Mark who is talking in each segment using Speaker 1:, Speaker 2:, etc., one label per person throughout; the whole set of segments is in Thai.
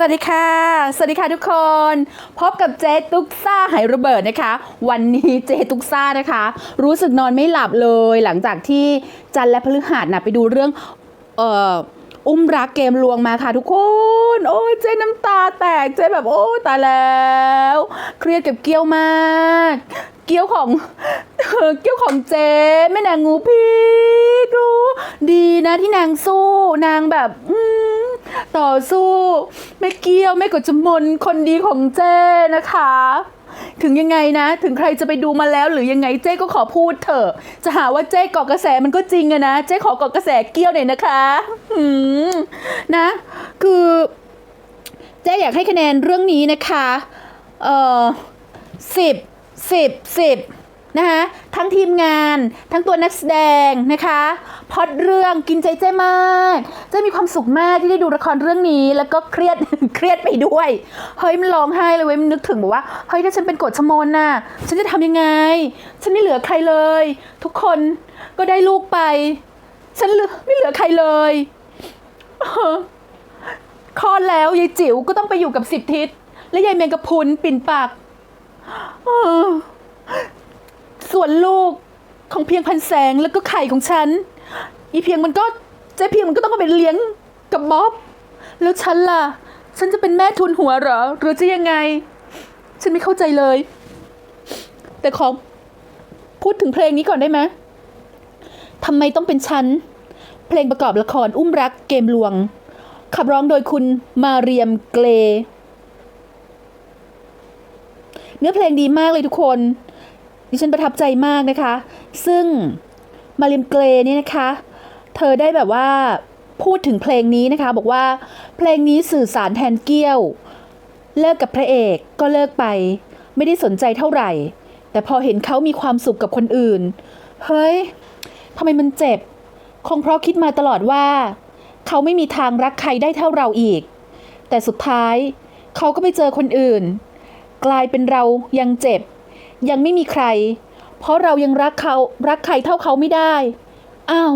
Speaker 1: สวัสดีค่ะ สวัสดีค่ะทุกคน พบกับเจ๊ตุ๊กซ่าไหระเบิดนะคะ วันนี้เจ๊ตุ๊กซ่านะคะ รู้สึกนอนไม่หลับเลย หลังจากที่จันและพฤหัสนะไปดูเรื่อง เอ่ออุ้มรักเกมลวงมาค่ะทุกคน โอ้ยเจ๊น้ำตาแตกเจ๊แบบโอ้ตายแล้ว เครียดเกับเกี้ยวมาก เกี้ยวของเกี้ยวของเจ๊แม่นางงูพิษดูดีนะที่นางสู้นางแบบอืต่อสู้แม่เกี้ยวแม่กฎจมนคนดีของเจ๊นะคะ ถึงยังไงนะ ถึงใครจะไปดูมาแล้ว หรือยังไงเจ๊ก็ขอพูดเถอะ จะหาว่าเจ๊เกาะกระแสมันก็จริงอะนะเจ๊ขอกาะกระแสเกี้ยวหน่อยนะคะอืมนะ คือเจ๊อยากให้คะแนนเรื่องนี้นะคะ เอ่อสิบ สิบสิบนะคะทั้งทีมงานทั้งตัวนักแสดงนะคะพอดเรื่องกินใจเจ้มากเจ้มีความสุขมากที่ได้ดูละครเรื่องนี้ แล้วก็เครียด เครียดไปด้วยเฮ้ยมันร้องไห้เลยเว้ยมันนึกถึงบอกว่าเฮ้ยถ้าฉันเป็นกฎชมนน่ะฉันจะทำยังไง ฉันไม่เหลือใครเลย ทุกคนก็ได้ลูกไป ฉันเหลือไม่เหลือใครเลยคลอดแล้วยายจิ๋วก็ต้องไปอยู่กับสิบทิศและยายเมงกะพุนปิ่นปาก เออส่วนลูกของเพียงพันแสงแล้วก็ไข่ของฉัน อีเพียงมันก็เจ๊เพียงมันก็ต้องมาเป็นเลี้ยงกับบ๊อบแล้วฉันล่ะ ฉันจะเป็นแม่ทุนหัวเหรอ หรือจะยังไง ฉันไม่เข้าใจเลย แต่ขอพูดถึงเพลงนี้ก่อนได้ไหมทำไมต้องเป็นฉัน เพลงประกอบละครอุ้มรักเกมลวง ขับร้องโดยคุณมาเรียมเกร เนื้อเพลงดีมากเลยทุกคน ดิฉันประทับใจมากนะคะ ซึ่งมารียมเกรเนี่ยนะคะ เธอได้แบบว่าพูดถึงเพลงนี้นะคะ บอกว่าเพลงนี้สื่อสารแทนเกี้ยว เลิกกับพระเอกก็เลิกไป ไม่ได้สนใจเท่าไหร่ แต่พอเห็นเขามีความสุขกับคนอื่น เฮ้ยทำไมมันเจ็บ คงเพราะคิดมาตลอดว่า เขาไม่มีทางรักใครได้เท่าเราอีก แต่สุดท้ายเขาก็ไปเจอคนอื่น กลายเป็นเรายังเจ็บ ยังไม่มีใคร เพราะเรายังรักเขารักใครเท่าเขาไม่ได้ อ้าว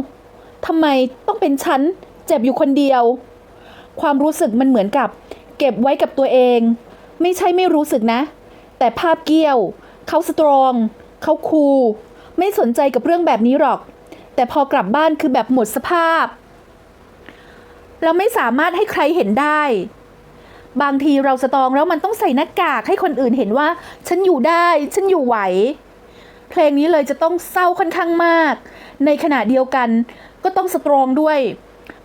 Speaker 1: ทำไมต้องเป็นฉันเจ็บอยู่คนเดียว ความรู้สึกมันเหมือนกับ เก็บไว้กับตัวเอง ไม่ใช่ไม่รู้สึกนะ แต่ภาพเกี้ยว เขาสตรอง เขาคูลไม่สนใจกับเรื่องแบบนี้หรอก แต่พอกลับบ้านคือแบบหมดสภาพ เราไม่สามารถให้ใครเห็นได้ บางทีเราสตรองแล้วมันต้องใส่หน้ากากให้คนอื่นเห็นว่า ฉันอยู่ได้ฉันอยู่ไหว เพลงนี้เลยจะต้องเศร้าค่อนข้างมาก ในขณะเดียวกันก็ต้องสตรองด้วย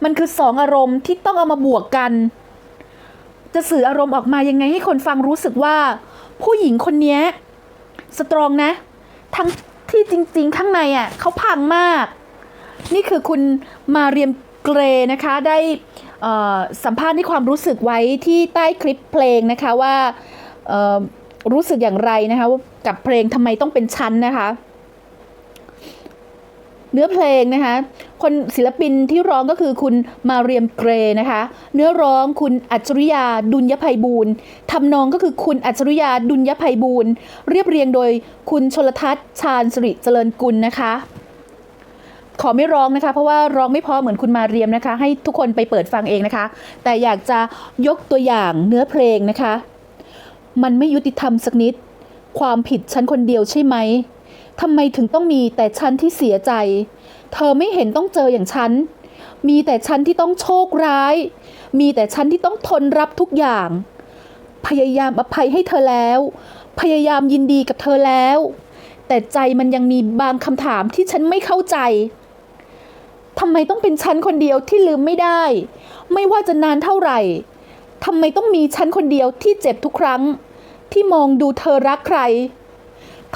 Speaker 1: มันคือสองอารมณ์ที่ต้องเอามาบวกกัน จะสื่ออารมณ์ออกมายังไงให้คนฟังรู้สึกว่า ผู้หญิงคนนี้สตรองนะ ทั้งที่จริง ๆ ข้างในอะเขาพังมาก นี่คือคุณมาเรียมเกรนะคะได้ สัมภาษณ์ในความรู้สึกไว้ที่ใต้คลิปเพลงนะคะว่ารู้สึกอย่างไรนะคะกับเพลงทำไมต้องเป็นชั้นนะคะเนื้อเพลงนะคะ คนศิลปินที่ร้องก็คือคุณมาเรียมเกรนะคะ เนื้อร้องคุณอัจฉริยาดุลยภัยบูรณ์ทำนองก็คือคุณอัจฉริยาดุลยภัยบูรณ์เรียบเรียงโดยคุณชลทัศน์ชาญสิริเจริญกุลนะคะ ขอไม่ร้องนะคะ เพราะว่าร้องไม่พอเหมือนคุณมาเรียมนะคะ ให้ทุกคนไปเปิดฟังเองนะคะ แต่อยากจะยกตัวอย่างเนื้อเพลงนะคะ มันไม่ยุติธรรมสักนิด ความผิดฉันคนเดียวใช่ไหมทำไมถึงต้องมีแต่ฉันที่เสียใจ เธอไม่เห็นต้องเจออย่างฉัน มีแต่ฉันที่ต้องโชคร้าย มีแต่ฉันที่ต้องทนรับทุกอย่าง พยายามอภัยให้เธอแล้ว พยายามยินดีกับเธอแล้ว แต่ใจมันยังมีบางคำถามที่ฉันไม่เข้าใจ ทำไมต้องเป็นฉันคนเดียวที่ลืมไม่ได้ ไม่ว่าจะนานเท่าไหร่ทำไมต้องมีฉันคนเดียวที่เจ็บทุกครั้ง ที่มองดูเธอรักใคร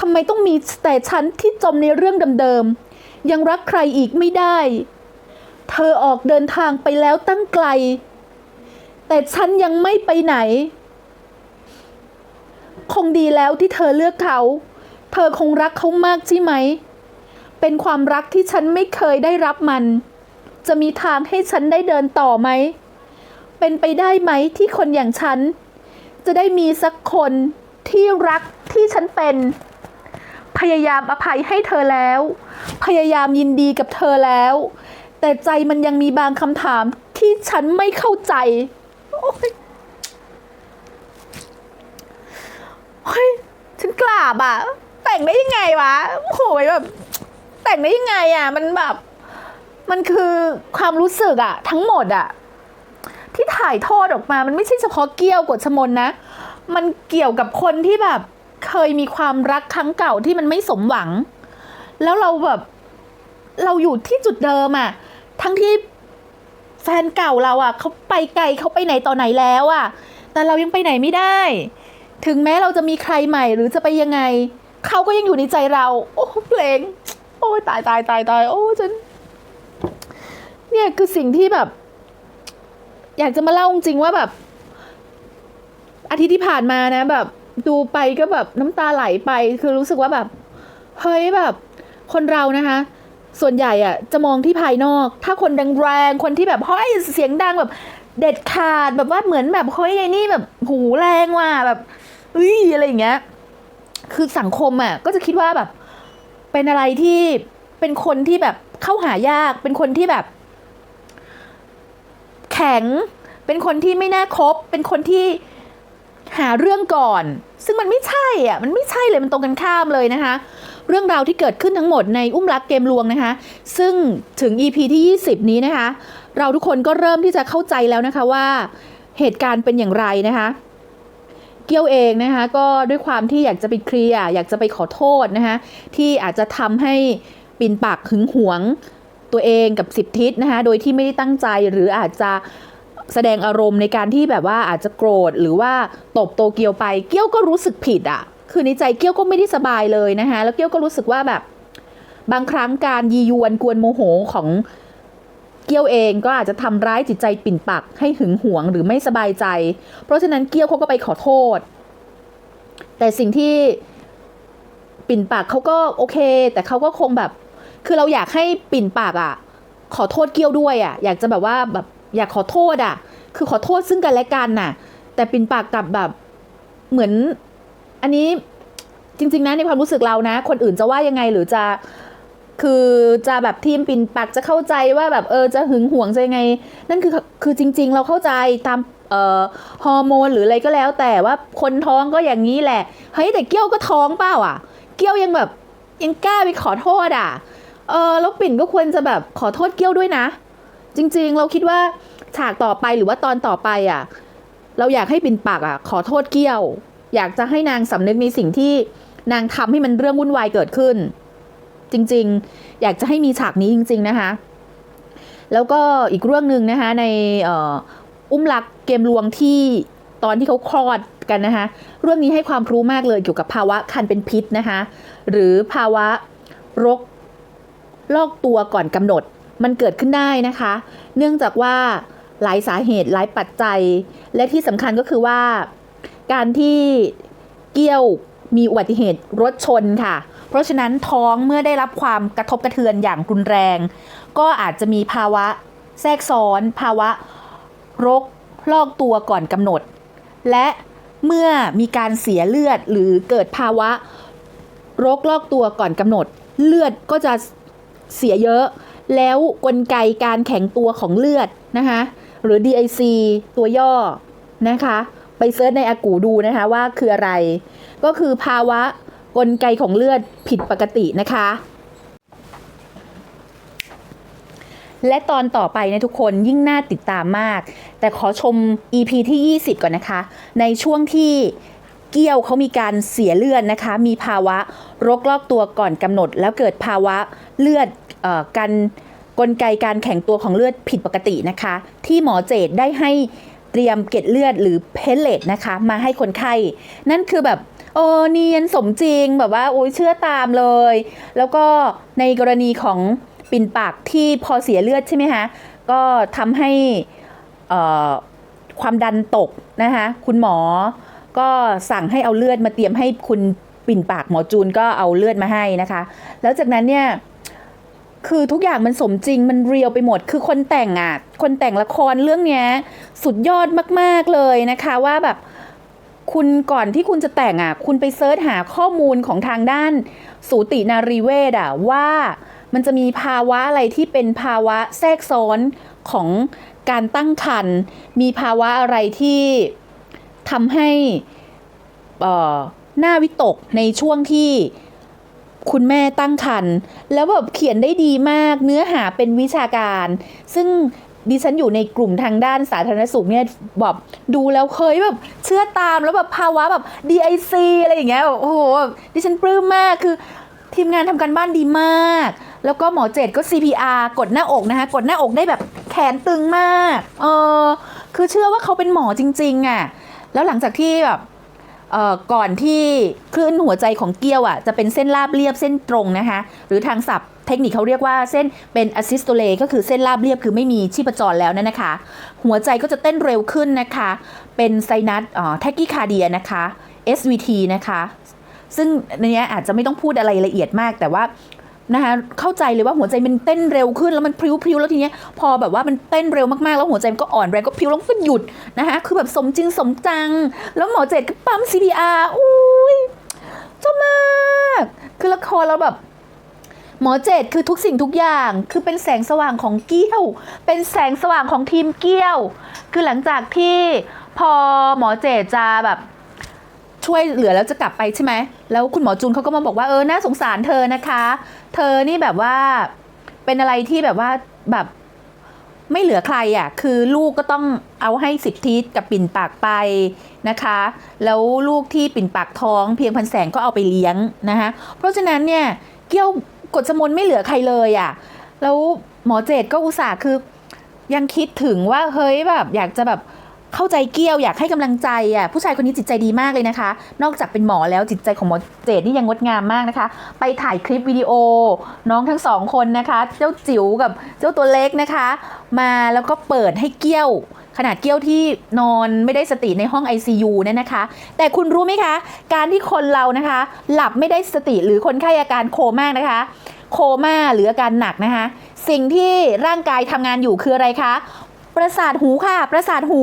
Speaker 1: ทำไมต้องมีแต่ฉันที่จมในเรื่องเดิมๆยังรักใครอีกไม่ได้ เธอออกเดินทางไปแล้วตั้งไกล แต่ฉันยังไม่ไปไหน คงดีแล้วที่เธอเลือกเขา เธอคงรักเขามากใช่ไหม เป็นความรักที่ฉันไม่เคยได้รับมัน จะมีทางให้ฉันได้เดินต่อไหม เป็นไปได้ไหมที่คนอย่างฉัน จะได้มีสักคนที่รักที่ฉันเป็น พยายามอภัยให้เธอแล้ว พยายามยินดีกับเธอแล้ว แต่ใจมันยังมีบางคำถามที่ฉันไม่เข้าใจโอ๊ยเฮ้ยฉันกราบอะแต่งได้ยังไงวะโอ้โหแบบ แต่งได้ยังไงอะมันแบบ มันคือความรู้สึกอะทั้งหมดอะที่ถ่ายทอดออกมา มันไม่ใช่เฉพาะเกี้ยวกดชมนนะ มันเกี่ยวกับคนที่แบบ เคยมีความรักครั้งเก่าที่มันไม่สมหวัง แล้วเราแบบ เราอยู่ที่จุดเดิมอะทั้งที่แฟนเก่าเราอะเขาไปไกลเขาไปไหนต่อไหนแล้วอะแต่เรายังไปไหนไม่ได้ ถึงแม้เราจะมีใครใหม่หรือจะไปยังไง เขาก็ยังอยู่ในใจเรา โอ้เพลง โอ้ยตายตายตายตายโอ้ฉันเนี่ยคือสิ่งที่แบบ อยากจะมาเล่าจริงว่าแบบ อาทิตย์ที่ผ่านมานะ แบบ ดูไปก็แบบน้ำตาไหลไป คือรู้สึกว่าแบบเฮ้ยแบบ คนเรานะคะ ส่วนใหญ่อะจะมองที่ภายนอก ถ้าคนแรงๆคนที่แบบเฮ้ยเสียงดังแบบ เด็ดขาดแบบว่าเหมือนแบบเฮ้ยไอ้นี่แบบหูแรงว่ะแบบเฮ้ยอะไรอย่างเงี้ย คือสังคมอะก็จะคิดว่าแบบ เป็นอะไรที่เป็นคนที่แบบเข้าหายาก เป็นคนที่แบบ แข็ง เป็นคนที่ไม่น่าคบ เป็นคนที่หาเรื่องก่อน ซึ่งมันไม่ใช่อะ มันไม่ใช่เลย มันตรงกันข้ามเลยนะคะ เรื่องราวที่เกิดขึ้นทั้งหมดในอุ้มรักเกมลวงนะคะ ซึ่งถึง EP ที่ 20 นี้นะคะ เราทุกคนก็เริ่มที่จะเข้าใจแล้วนะคะว่าเหตุการณ์เป็นอย่างไรนะคะ เกี้ยวเองนะคะก็ด้วยความที่อยากจะไปเคลียร์อยากจะไปขอโทษนะคะที่อาจจะทำให้ปินปากหึงหวงตัวเองกับสิบทิศนะคะโดยที่ไม่ได้ตั้งใจหรืออาจจะแสดงอารมณ์ในการที่แบบว่าอาจจะโกรธหรือว่าตบโตเกียวไป เกี้ยวก็รู้สึกผิดอะ่ะ คือในใจเกี้ยวก็ไม่ได้สบายเลยนะคะแล้วเกี้ยวก็รู้สึกว่าแบบบางครั้งการยียวนกวนโมโหของ เกี้ยวเองก็อาจจะทำร้ายจิตใจปิ่นปักให้หึงหวงหรือไม่สบายใจ เพราะฉะนั้นเกี้ยวเขาก็ไปขอโทษ แต่สิ่งที่ปิ่นปากเขาก็โอเค แต่เขาก็คงแบบ คือเราอยากให้ปิ่นปากอะ ขอโทษเกี้ยวด้วยอะ อยากจะแบบว่าแบบอยากขอโทษอะ คือขอโทษซึ่งกันและกันน่ะ แต่ปิ่นปากกลับแบบเหมือนอันนี้จริงๆนะในความรู้สึกเรานะ คนอื่นจะว่ายังไงหรือจะ คือจะแบบทีมปิ่นปักจะเข้าใจว่าแบบเออจะหึงหวงจะยังไง นั่นคือคือจริง ๆ เราเข้าใจตามเอ่อฮอร์โมนหรืออะไรก็แล้ว แต่ว่าคนท้องก็อย่างนี้แหละเฮ้ยแต่เกี้ยวก็ท้องเปล่าอะ เกี้ยวยังแบบยังกล้าไปขอโทษอะเออแล้วปิ่นก็ควรจะแบบขอโทษเกี้ยวด้วยนะ จริง ๆ เราคิดว่าฉากต่อไปหรือว่าตอนต่อไปอะ เราอยากให้ปิ่นปากอะ ขอโทษเกี้ยว อยากจะให้นางสำนึกในสิ่งที่นางทำให้มันเรื่องวุ่นวายเกิดขึ้น จริง ๆ อยากจะให้มีฉากนี้จริง ๆ นะคะ แล้วก็อีกเรื่องหนึ่งนะคะ ในอุ้มรักเกมลวงที่ตอนที่เขาคลอดกันนะคะ เรื่องนี้ให้ความรู้มากเลยเกี่ยวกับภาวะคันเป็นพิษนะคะ หรือภาวะรกลอกตัวก่อนกำหนด มันเกิดขึ้นได้นะคะ เนื่องจากว่าหลายสาเหตุหลายปัจจัย และที่สำคัญก็คือว่า การที่เกี้ยวมีอุบัติเหตุรถชนค่ะ เพราะฉะนั้นท้องเมื่อได้รับความกระทบกระเทือนอย่างรุนแรง ก็อาจจะมีภาวะแทรกซ้อน ภาวะรกลอกตัวก่อนกำหนด และเมื่อมีการเสียเลือดหรือเกิดภาวะรกลอกตัวก่อนกำหนด เลือดก็จะเสียเยอะ แล้วกลไกการแข็งตัวของเลือดนะคะหรือ DIC ตัวย่อนะคะ ไปเซิร์ชในอากูดูนะคะว่าคืออะไร ก็คือภาวะ กลไกของเลือดผิดปกตินะคะ และตอนต่อไปนะทุกคนยิ่งน่าติดตามมาก แต่ขอชม EP ที่ 20 ก่อนนะคะ ในช่วงที่เกี้ยวเขามีการเสียเลือดนะคะ มีภาวะรกลอกตัวก่อนกำหนด แล้วเกิดภาวะเลือดออการกลไกการแข็งตัวของเลือดผิดปกตินะคะ ที่หมอเจดได้ให้เตรียมเกล็ดเลือดหรือเพลเลตนะคะ มาให้คนไข้ นั่นคือแบบ โอ้เนียนสมจริงแบบว่าโอ้ยเชื่อตามเลย แล้วก็ในกรณีของปิ่นปากที่พอเสียเลือดใช่ไหมคะก็ทำให้อ่อความดันตกนะคะคุณหมอก็สั่งให้เอาเลือดมาเตรียมให้คุณปิ่นปากหมอจูนก็เอาเลือดมาให้นะคะ แล้วจากนั้นเนี่ยคือทุกอย่างมันสมจริงมันเรียวไปหมด คือคนแต่งอะ คนแต่งละครเรื่องเนี้ย สุดยอดมาก ๆ เลยนะคะว่าแบบ คุณก่อนที่คุณจะแต่งอะ คุณไปเซิร์ชหาข้อมูลของทางด้าน สูตินารีเวชอะว่ามันจะมีภาวะอะไรที่เป็นภาวะแทรกซ้อนของการตั้งครรภ์มีภาวะอะไรที่ทำให้อ่อหน้าวิตกในช่วงที่คุณแม่ตั้งครรภ์แล้วแบบเขียนได้ดีมากเนื้อหาเป็นวิชาการ ซึ่ง ดิฉันอยู่ในกลุ่มทางด้านสาธารณสุขเนี่ยแบบดูแล้วเคยแบบเชื่อตามแล้วแบบภาวะแบบ DIC อะไรอย่างเงี้ยแบบโอ้โหดิฉันปลื้มมากคือทีมงานทำการบ้านดีมาก แล้วก็หมอเจดก็ CPR กดหน้าอกนะคะ กดหน้าอกได้แบบแขนตึงมาก เออ คือเชื่อว่าเขาเป็นหมอจริง ๆอะ่ะ แล้วหลังจากที่แบบเออก่อนที่คลื่นหัวใจของเกี้ยวอะ่ะ จะเป็นเส้นราบเรียบเส้นตรงนะคะ หรือทางศัพท์ เทคนิคเขาเรียกว่าเส้นเป็น asystole ก็คือเส้นราบเรียบคือไม่มีชีพจรแล้วนั่นนะคะ หัวใจก็จะเต้นเร็วขึ้นนะคะ เป็นไซนัสแท็กกิคาเดียนะคะ SVT นะคะ ซึ่งในนี้อาจจะไม่ต้องพูดอะไรละเอียดมากแต่ว่านะคะเข้าใจเลยว่าหัวใจมันเต้นเร็วขึ้นแล้วมันพริ้วๆแล้วทีเนี้ยพอแบบว่ามันเต้นเร็วมากๆแล้วหัวใจมันก็อ่อนแรงก็พริ้วแล้วก็หยุดนะคะคือแบบสมจริงสมจัง แล้วหมอเจดก็ปั๊ม CPR อุ้ยชอบมาก คือละครเราแบบ หมอเจดคือทุกสิ่งทุกอย่าง คือเป็นแสงสว่างของเกี้ยว เป็นแสงสว่างของทีมเกี้ยว คือหลังจากที่พอหมอเจดจะแบบช่วยเหลือแล้วจะกลับไปใช่ไหม แล้วคุณหมอจูนเขาก็มาบอกว่าเออ น่าสงสารเธอนะคะ เธอนี่แบบว่าเป็นอะไรที่แบบว่าแบบไม่เหลือใครอะ คือลูกก็ต้องเอาให้สิบทิกับปิ่นปากไปนะคะ แล้วลูกที่ปิ่นปากท้องเพียงพันแสงก็เอาไปเลี้ยงนะคะ เพราะฉะนั้นเนี่ยเกี้ยว กดสมนไม่เหลือใครเลยอะ แล้วหมอเจดก็อุตส่าห์คือ ยังคิดถึงว่าเฮ้ยแบบอยากจะแบบเข้าใจเกี้ยวอยากให้กำลังใจอะผู้ชายคนนี้จิตใจดีมากเลยนะคะ นอกจากเป็นหมอแล้วจิตใจของหมอเจดนี่ยังงดงามมากนะคะ ไปถ่ายคลิปวิดีโอ น้องทั้งสองคนนะคะ เจ้าจิ๋วกับเจ้าตัวเล็กนะคะ มาแล้วก็เปิดให้เกี้ยว ขนาดเกี้ยวที่นอนไม่ได้สติในห้อง ICU เนี่ยนะคะ แต่คุณรู้ไหมคะ การที่คนเรานะคะ หลับไม่ได้สติหรือคนไข้อาการโคม่านะคะ โคม่าหรืออาการหนักนะคะ สิ่งที่ร่างกายทำงานอยู่คืออะไรคะประสาทหูค่ะ ประสาทหู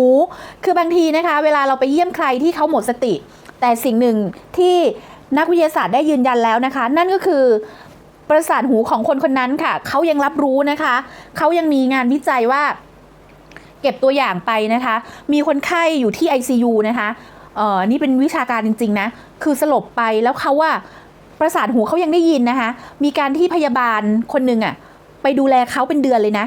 Speaker 1: คือบางทีนะคะ เวลาเราไปเยี่ยมใครที่เขาหมดสติ แต่สิ่งหนึ่งที่นักวิทยาศาสตร์ได้ยืนยันแล้วนะคะ นั่นก็คือประสาทหูของคนคนนั้นค่ะ เขายังรับรู้นะคะ เขายังมีงานวิจัยว่า เก็บตัวอย่างไปนะคะ มีคนไข้อยู่ที่ ICU นะคะเอ่อนี่เป็นวิชาการจริง ๆ นะ คือสลบไปแล้วเขาว่าประสาทหูเขายังได้ยินนะคะ มีการที่พยาบาลคนหนึ่งอะไปดูแลเขาเป็นเดือนเลยนะ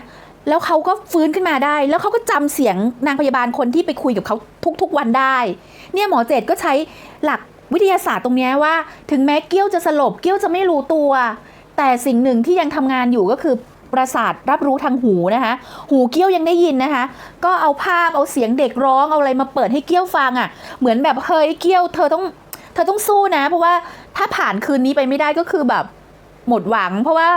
Speaker 1: แล้วเขาก็ฟื้นขึ้นมาได้ แล้วเขาก็จำเสียงนางพยาบาลคนที่ไปคุยกับเขาทุกๆวันได้ เนี่ยหมอเจดก็ใช้หลักวิทยาศาสตร์ตรงนี้ว่า ถึงแม้เกี้ยวจะสลบเกี้ยวจะไม่รู้ตัว แต่สิ่งหนึ่งที่ยังทำงานอยู่ก็คือ ประสาทรับรู้ทางหูนะคะ หูเกี้ยวยังได้ยินนะคะ ก็เอาภาพเอาเสียงเด็กร้องเอาอะไรมาเปิดให้เกี้ยวฟังอะ่ะ เหมือนแบบเฮ้ยเกี้ยวเธอต้องเธอต้องสู้นะ เพราะว่าถ้าผ่านคืนนี้ไปไม่ได้ก็คือแบบหมดหวัง เพราะว่า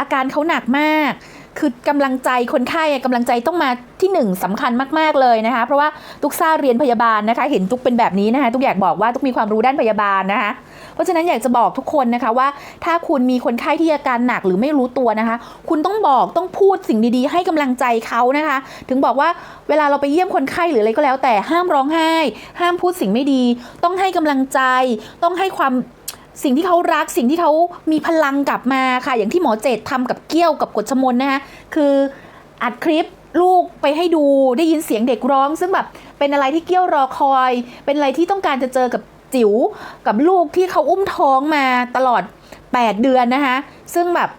Speaker 1: อาการเขาหนักมาก คือกำลังใจคนไข้อะกำลังใจต้องมาที่หนึ่งสำคัญมาก ๆ เลยนะคะ เพราะว่าตุกซ่าเรียนพยาบาลนะคะ เห็นตุกเป็นแบบนี้นะคะตุกอยากบอกว่าตุกมีความรู้ด้านพยาบาลนะคะ เพราะฉะนั้นอยากจะบอกทุกคนนะคะว่า ถ้าคุณมีคนไข้ที่อาการหนักหรือไม่รู้ตัวนะคะ คุณต้องบอกต้องพูดสิ่งดีๆ ให้กำลังใจเขานะคะ ถึงบอกว่าเวลาเราไปเยี่ยมคนไข้หรืออะไรก็แล้ว แต่ห้ามร้องไห้ ห้ามพูดสิ่งไม่ดี ต้องให้กำลังใจ ต้องให้ความ สิ่งที่เขารักสิ่งที่เขามีพลังกลับมาค่ะ อย่างที่หมอเจตทำกับเกี้ยวกับกฎชมนนะคะคืออัดคลิปลูกไปให้ดูได้ยินเสียงเด็กร้อง ซึ่งแบบเป็นอะไรที่เกี้ยวรอคอย เป็นอะไรที่ต้องการจะเจอกับจิ๋วกับลูกที่เขาอุ้มท้องมาตลอด 8 เดือนนะคะซึ่งแบบ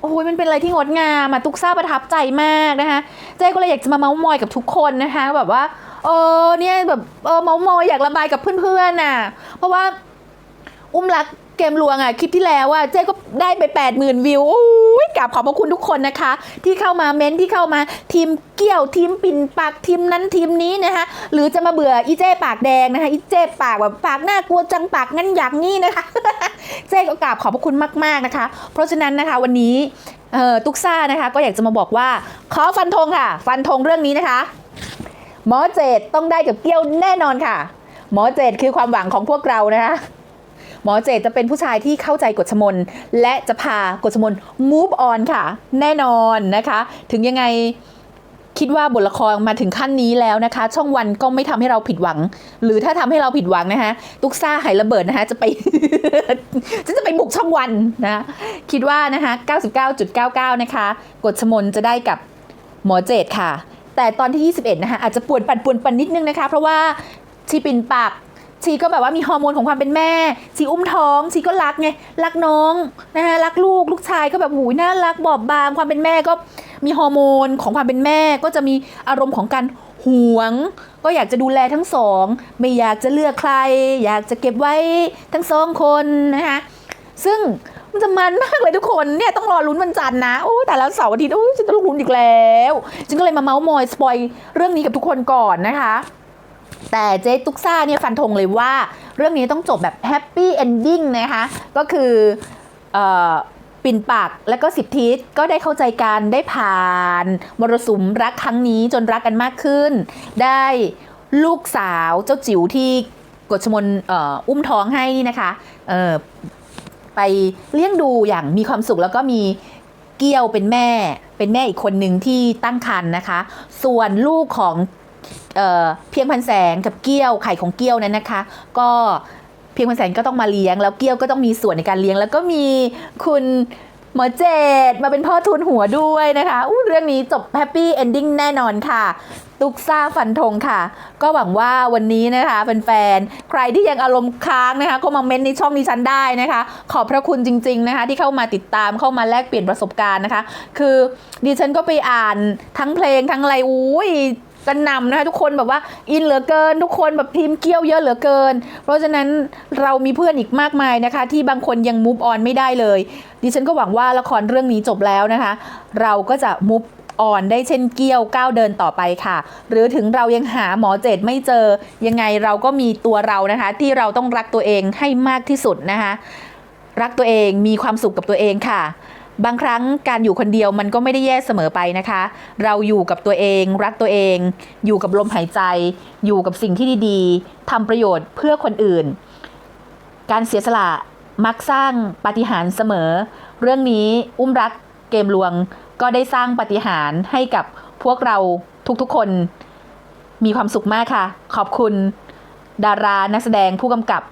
Speaker 1: โอ้ยมันเป็นอะไรที่งดงามอะตุกซ่าประทับใจมากนะคะเจ๊ก็เลยอยากจะมาเมาส์มอยกับทุกคนนะคะแบบว่าเออเนี่ยแบบเออเมาส์มอยอยากระบายกับเพื่อนๆน่ะ เพราะว่า อุ้มรักเกมลวงอะคลิปที่แล้วอะเจ๊ก็ได้ไป 8 0,000 วิวโอ้ยกราบขอบพระคุณทุกคนนะคะ ที่เข้ามาเม้นที่เข้ามาทีมเกี่ยวทีมปิ่นปากทีมนั้นทีมนี้นะคะหรือจะมาเบื่ออีเจ้ปากแดงนะคะอีเจ้ปากแบบปากน่ากลัวจังปากงั้นอย่างนี้นะคะ เจ๊ก็กราบขอบพระคุณมาก ๆนะคะ เพราะฉะนั้นนะคะวันนี้เอ่อตุกซ่านะคะ ก็อยากจะมาบอกว่าขอฟันธงค่ะ ฟันธงเรื่องนี้นะคะหมอเจดต้องได้กับเกี้ยวแน่นอนค่ะ หมอเจดคือความหวังของพวกเรานะคะ หมอเจดจะเป็นผู้ชายที่เข้าใจกฎชมน และจะพากฎชมน move on ค่ะ แน่นอนนะคะ ถึงยังไงคิดว่าบทละครมาถึงขั้นนี้แล้วนะคะ ช่องวันก็ไม่ทำให้เราผิดหวัง หรือถ้าทำให้เราผิดหวังนะคะตุกซ่าไหระเบิดนะคะจะไปจะจะไปบุกช่องวันนะคิดว่านะคะ99.99 นะคะกฎชมนจะได้กับหมอเจดค่ะ แต่ตอนที่ 21 นะคะอาจจะปวดปั่นปวนปั่นนิดนึงนะคะ เพราะว่าที่ปินปาก ชีก็แบบว่ามีฮอร์โมนของความเป็นแม่ ชีอุ้มท้อง ชีก็รักไง รักน้องนะคะรักลูก ลูกชายก็แบบหูน่ารักบอบบาง ความเป็นแม่ก็มีฮอร์โมนของความเป็นแม่ ก็จะมีอารมณ์ของการหวง ก็อยากจะดูแลทั้งสอง ไม่อยากจะเลือกใคร อยากจะเก็บไว้ทั้งสองคนนะคะซึ่งมันจะมันมากเลยทุกคนเนี่ยต้องรอลุ้นวันจันทร์นะโอ้แต่แล้วเสาร์อาทิตย์โอ้ฉันต้องลุ้นอีกแล้วฉันก็เลยมาเมาส์มอยสปอยเรื่องนี้กับทุกคนก่อนนะคะ แต่เจ๊ตุ๊กซ่าเนี่ยฟันธงเลยว่า เรื่องนี้ต้องจบแบบแฮปปี้เอนดิ้งนะคะ ก็คืออปิ่นปากและก็สิบทิศก็ได้เข้าใจกันได้ผ่านมรสุมรักครั้งนี้จนรักกันมากขึ้น ได้ลูกสาวเจ้าจิ๋วที่กฎชมนอ,อุ้มท้องให้นี่นะคะไปเลี้ยงดูอย่างมีความสุขแล้วก็มีเกี้ยวเป็นแม่ เป็นแม่อีกคนหนึ่งที่ตั้งครรภ์นะคะ ส่วนลูกของ เเพียงพันแสงกับเกี้ยวไข่ของเกี้ยวนั้นนะคะ ก็เพียงพันแสงก็ต้องมาเลี้ยง แล้วเกี้ยวก็ต้องมีส่วนในการเลี้ยง แล้วก็มีคุณหมอเจดมาเป็นพ่อทุนหัวด้วยนะคะอู้เรื่องนี้จบแฮปปี้เอนดิ้งแน่นอนค่ะตุกซ่าฟันธงค่ะ ก็หวังว่าวันนี้นะคะแฟนๆใครที่ยังอารมณ์ค้างนะคะก็มาเม้นในช่องนี้ฉันได้นะคะ ขอบพระคุณจริง ๆนะคะ ที่เข้ามาติดตามเข้ามาแลกเปลี่ยนประสบการณ์นะคะ คือดิฉันก็ไปอ่านทั้งเพลงทั้งอะไรอุ้ย กันนำนะคะทุกคนแบบว่าอินเหลือเกิน ทุกคนแบบพิมพ์เกี้ยวเยอะเหลือเกิน เพราะฉะนั้นเรามีเพื่อนอีกมากมายนะคะ ที่บางคนยังมูฟออนไม่ได้เลย ดิฉันก็หวังว่าละครเรื่องนี้จบแล้วนะคะ เราก็จะมูฟออนได้เช่นเกี้ยวก้าวเดินต่อไปค่ะ หรือถึงเรายังหาหมอเจดไม่เจอ ยังไงเราก็มีตัวเรานะคะ ที่เราต้องรักตัวเองให้มากที่สุดนะคะ รักตัวเองมีความสุขกับตัวเองค่ะ บางครั้งการอยู่คนเดียวมันก็ไม่ได้แย่เสมอไปนะคะ เราอยู่กับตัวเองรักตัวเอง อยู่กับลมหายใจ อยู่กับสิ่งที่ดีๆทำประโยชน์เพื่อคนอื่น การเสียสละมักสร้างปาฏิหาริย์เสมอ เรื่องนี้อุ้มรักเกมลวงก็ได้สร้างปาฏิหาริย์ให้กับพวกเราทุกๆคน มีความสุขมากค่ะ ขอบคุณ ดารานักแสดงผู้กำกับ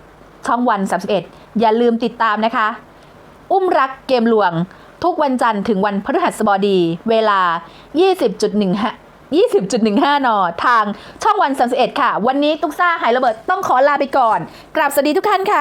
Speaker 1: ช่องวัน 31 อย่าลืมติดตามนะคะ อุ้มรักเกมลวง ทุกวันจันทร์ถึงวันพฤหัสบดี เวลา 20.15 20.15 น ทางช่องวัน 31 ค่ะ วันนี้ตุ๊กซ่าหายระเบิดต้องขอลาไปก่อน กราบสวัสดีทุกท่านค่ะ